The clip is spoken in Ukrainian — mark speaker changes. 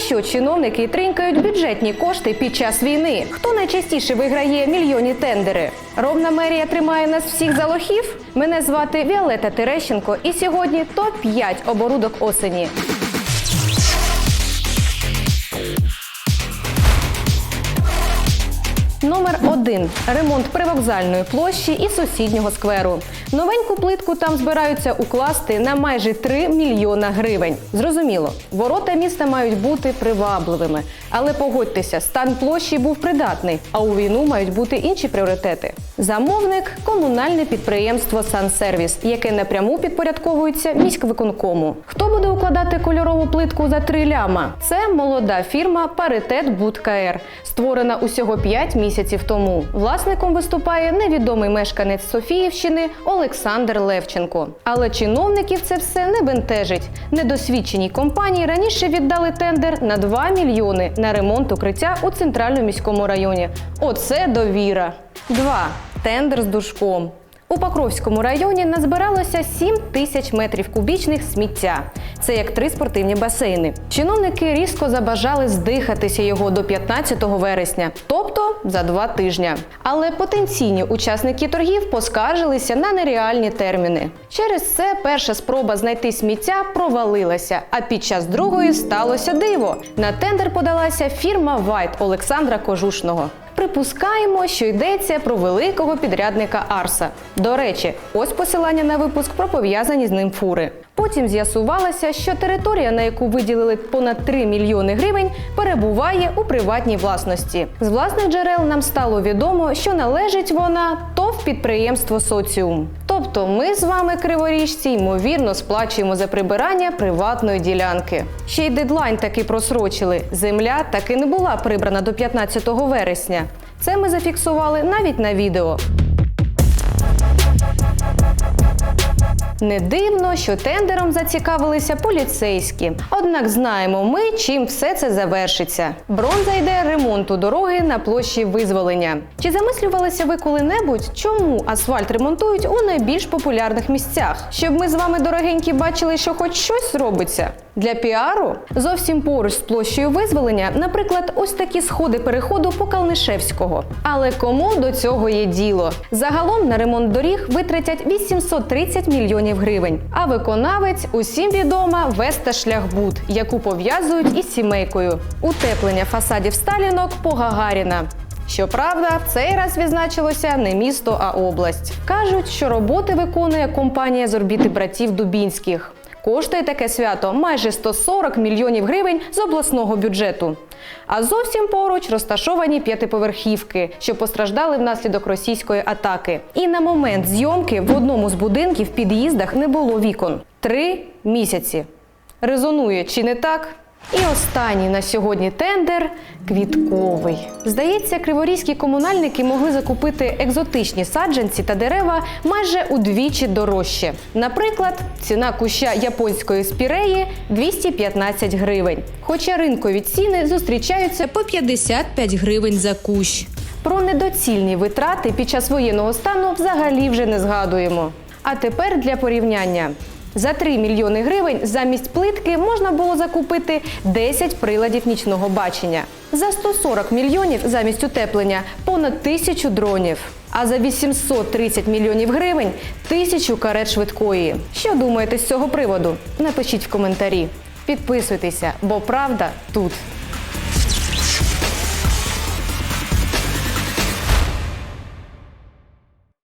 Speaker 1: що чиновники тринькають бюджетні кошти під час війни? Хто найчастіше виграє мільйонні тендери? Ровна мерія тримає нас всіх за лохів? Мене звати Віолета Терещенко, і сьогодні топ 5 оборудок осені. Номер один ремонт привокзальної площі і сусіднього скверу. Новеньку плитку там збираються укласти на майже 3 мільйона гривень. Зрозуміло, ворота міста мають бути привабливими, але погодьтеся, стан площі був придатний, а у війну мають бути інші пріоритети. Замовник комунальне підприємство Сансервіс, яке напряму підпорядковується міськвиконкому. Хто буде укладати кольорову плитку за 3 ляма? Це молода фірма Паритет Будкаер, створена усього 5 місяців тому. Власником виступає невідомий мешканець Софіївщини Олександр Левченко. Але чиновників це все не бентежить. Недосвідченій компанії раніше віддали тендер на 2 мільйони на ремонт укриття у центральному міському районі. Оце довіра. 2. Тендер з душком. У Покровському районі назбиралося 7 тисяч метрів кубічних сміття. Це як три спортивні басейни. Чиновники різко забажали здихатися його до 15 вересня, тобто за два тижня. Але потенційні учасники торгів поскаржилися на нереальні терміни. Через це перша спроба знайти сміття провалилася. А під час другої сталося диво. На тендер подалася фірма Вайт Олександра Кожушного. Припускаємо, що йдеться про великого підрядника Арса. До речі, ось посилання на випуск про пов'язані з ним фури. Потім з'ясувалося, що територія, на яку виділили понад 3 мільйони гривень, перебуває у приватній власності. З власних джерел нам стало відомо, що належить вона ТОВ підприємство Соціум. Тобто ми з вами, криворіжці, ймовірно сплачуємо за прибирання приватної ділянки. Ще й дедлайн таки просрочили. Земля таки не була прибрана до 15 вересня. Це ми зафіксували навіть на відео. Не дивно, що тендером зацікавилися поліцейські. Однак знаємо ми, чим все це завершиться. Бронза йде ремонту дороги на площі визволення. Чи замислювалися ви коли-небудь, чому асфальт ремонтують у найбільш популярних місцях? Щоб ми з вами дорогенькі бачили, що хоч щось робиться. Для піару зовсім поруч з площею визволення, наприклад, ось такі сходи переходу по Калнишевського. Але кому до цього є діло? Загалом на ремонт доріг витратять 830 мільйонів гривень. А виконавець усім відома Веста Шляхбуд, яку пов'язують із сімейкою. Утеплення фасадів Сталінок по Гагаріна. Щоправда, в цей раз відзначилося не місто, а область. Кажуть, що роботи виконує компанія з орбіти братів Дубінських. Коштує таке свято майже 140 мільйонів гривень з обласного бюджету. А зовсім поруч розташовані п'ятиповерхівки, що постраждали внаслідок російської атаки. І на момент зйомки в одному з будинків в під'їздах не було вікон. Три місяці. Резонує чи не так? І останній на сьогодні тендер квітковий. Здається, криворізькі комунальники могли закупити екзотичні саджанці та дерева майже удвічі дорожче. Наприклад, ціна куща японської спіреї 215 гривень. Хоча ринкові ціни зустрічаються по
Speaker 2: 55 гривень за кущ.
Speaker 1: про недоцільні витрати під час воєнного стану взагалі вже не згадуємо. А тепер для порівняння. За 3 мільйони гривень замість плитки можна було закупити 10 приладів нічного бачення. За 140 мільйонів замість утеплення понад тисячу дронів. А за 830 мільйонів гривень тисячу карет швидкої. Що думаєте з цього приводу? Напишіть в коментарі. Підписуйтеся, бо правда тут.